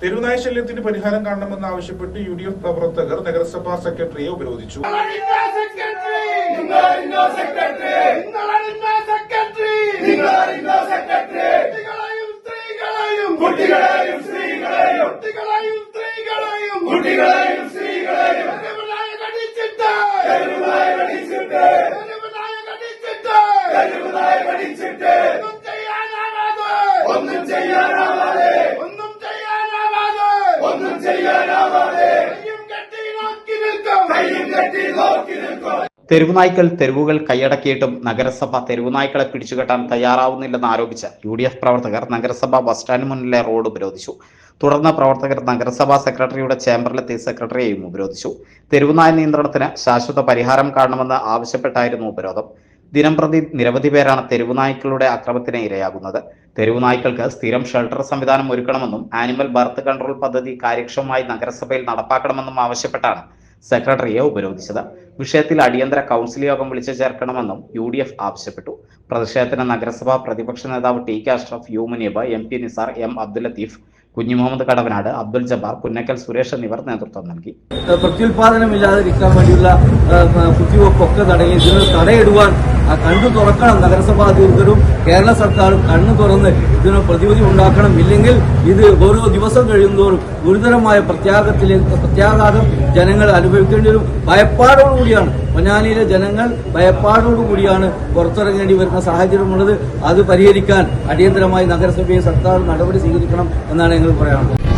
തെരുവുനായ ശല്യത്തിന് പരിഹാരം കാണണമെന്ന് ആവശ്യപ്പെട്ട് യു ഡി എഫ് പ്രവർത്തകർ നഗരസഭാ സെക്രട്ടറിയെ ഉപരോധിച്ചു. കുട്ടികളെയും സ്ത്രീകളെയും കുട്ടികളെയും സ്ത്രീകളെയും കുട്ടികളെയും സ്ത്രീകളെയും തെരുവുനായ്ക്കൾ തെരുവുകൾ കൈയടക്കിയിട്ടും നഗരസഭ തെരുവുനായ്ക്കളെ പിടിച്ചുകെട്ടാൻ തയ്യാറാവുന്നില്ലെന്ന് ആരോപിച്ച് യു ഡി എഫ് പ്രവർത്തകർ നഗരസഭ ബസ് സ്റ്റാൻഡിന് മുന്നിലെ റോഡ് ഉപരോധിച്ചു. തുടർന്ന് പ്രവർത്തകർ നഗരസഭാ സെക്രട്ടറിയുടെ ചേംബറിലെത്തി സെക്രട്ടറിയെയും ഉപരോധിച്ചു. തെരുവുനായ നിയന്ത്രണത്തിന് ശാശ്വത പരിഹാരം കാണണമെന്ന് ആവശ്യപ്പെട്ടായിരുന്നു ഉപരോധം. ദിനംപ്രതി നിരവധി പേരാണ് തെരുവുനായ്ക്കളുടെ അക്രമത്തിന് ഇരയാകുന്നത്. തെരുവുനായ്ക്കൾക്ക് സ്ഥിരം ഷെൽട്ടർ സംവിധാനം ഒരുക്കണമെന്നും ആനിമൽ ബർത്ത് കൺട്രോൾ പദ്ധതി കാര്യക്ഷമമായി നഗരസഭയിൽ നടപ്പാക്കണമെന്നും ആവശ്യപ്പെട്ടാണ് സെക്രട്ടറിയെ ഉപരോധിച്ചത്. വിഷയത്തിൽ അടിയന്തര കൗൺസിൽ യോഗം വിളിച്ചു ചേർക്കണമെന്നും യു ഡി എഫ് ആവശ്യപ്പെട്ടു. പ്രതിഷേധത്തിന് നഗരസഭാ പ്രതിപക്ഷ നേതാവ് T K Ashraf U Muneeb M P Nisar M Abdul Latheef Kunhimuhammed Kadavanad Abdul Jabbar Punnakkal Suresh എന്നിവർ നേതൃത്വം നൽകി. പ്രത്യുൽപാദനമില്ലാതിരിക്കാൻ വേണ്ടിയുള്ള കുത്തിവെപ്പൊക്കെ തടയി ഇതിന് തടയിടുവാൻ കണ്ണു തുറക്കണം നഗരസഭാ അധികൃതരും കേരള സർക്കാരും കണ്ണു തുറന്ന് ഇതിന് പ്രതിവിധി ഉണ്ടാക്കണം. ഇല്ലെങ്കിൽ ഇത് ഓരോ ദിവസം കഴിയുന്തോറും ഗുരുതരമായ പ്രത്യാഘത്തിലേക്ക് പ്രത്യാഘാതം ജനങ്ങൾ അനുഭവിക്കേണ്ടി വരും. ഭയപ്പാടോടുകൂടിയാണ് പൊന്നാനിയിലെ ജനങ്ങൾ ഭയപ്പാടോടുകൂടിയാണ് പുറത്തിറങ്ങേണ്ടി വരുന്ന സാഹചര്യമുള്ളത്. അത് പരിഹരിക്കാൻ അടിയന്തരമായി നഗരസഭയെ സർക്കാർ നടപടി സ്വീകരിക്കണം എന്നാണ് ഞങ്ങൾ പറയാനുള്ളത്.